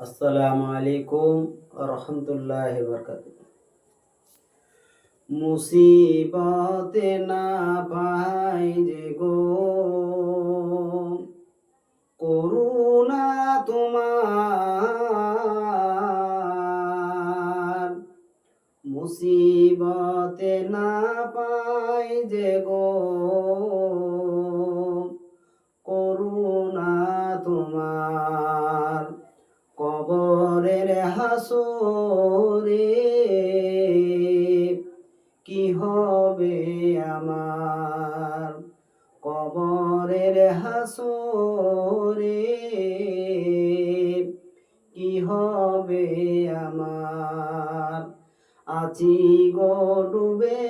আসসালামু আলাইকুম রহমতুল্লাহ বরকাত মুসিবতে না পাই যে গো, করুণা তোমার। মুসিবতে না পাই যে গো হাসরে কি হবে আমার? কবরের হাসরে কি হবে আমার? আছি গো ডুবে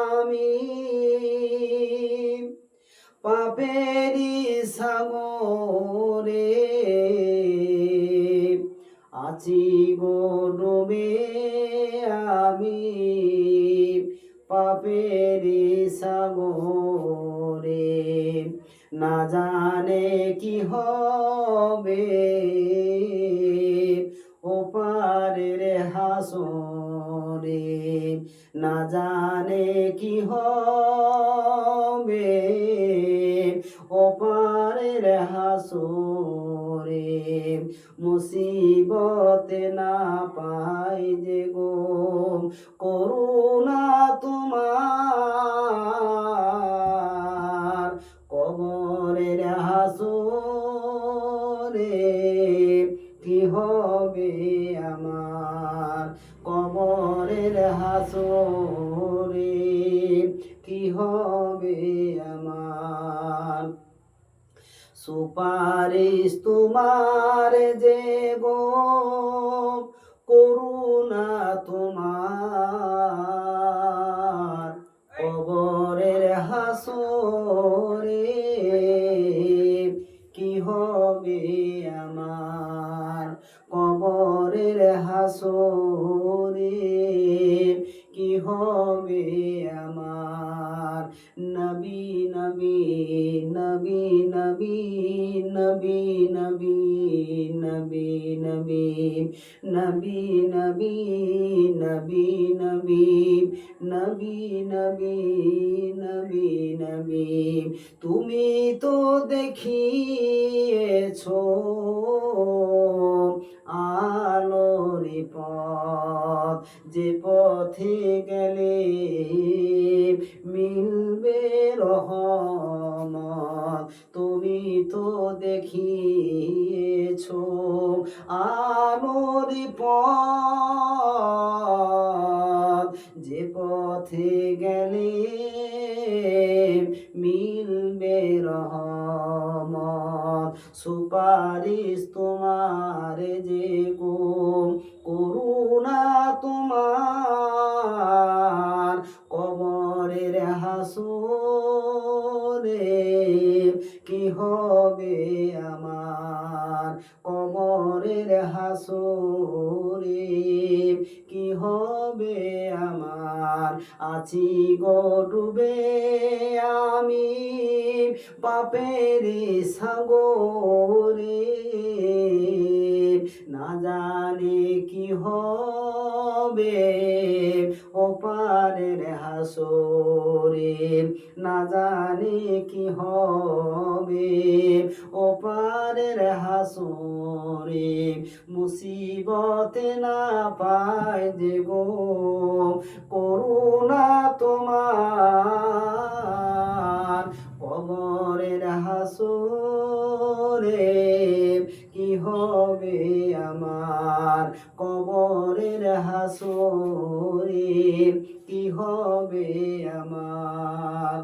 আমি পাপেরি সাগরে গো ডুবে আমি পাপেরি সাগরে না জানে কি হবে। ওপারের হাসরে না জানে কি হবে। মুসিবতে না পাই যে গো। করুণা তোমার কবরের হাসরে কি হবে আমার? কবরের হাসরে কি হবে সুপারিশ তোমার যে গো করুণা তোমার। কবরের হাসরে কি হবে আমার? কবরের হাসরে কি হবে আমার নবী নবী নবী নবী নবী নবী নবী নবী নবী নবী নবী নবী নবী নবী নবী নবী তুমি তো দেখিয়েছো আলোর পথ যে পথে গেলে মিলবে রহমত। তুমি তো দেখিয়েছো আলোর পথ। যে পথে গেলে মিলবে রহমত। সুপারিশ তোমার যে গো করুণা তোমার কবরের হাসরে কি হবে আমার? কবরের হাসরে কি হবে আমার? আছি গো ডুবে আমি পাপের সাগরে। না জানে কি হবে ওপারের হাসরে। না জানে কি হবে ওপারের হাসরে। মুসিবতে না পায় গো, করুণা তোমার। কবরের হাসরে কি হবে হাসরে কি হবে আমার?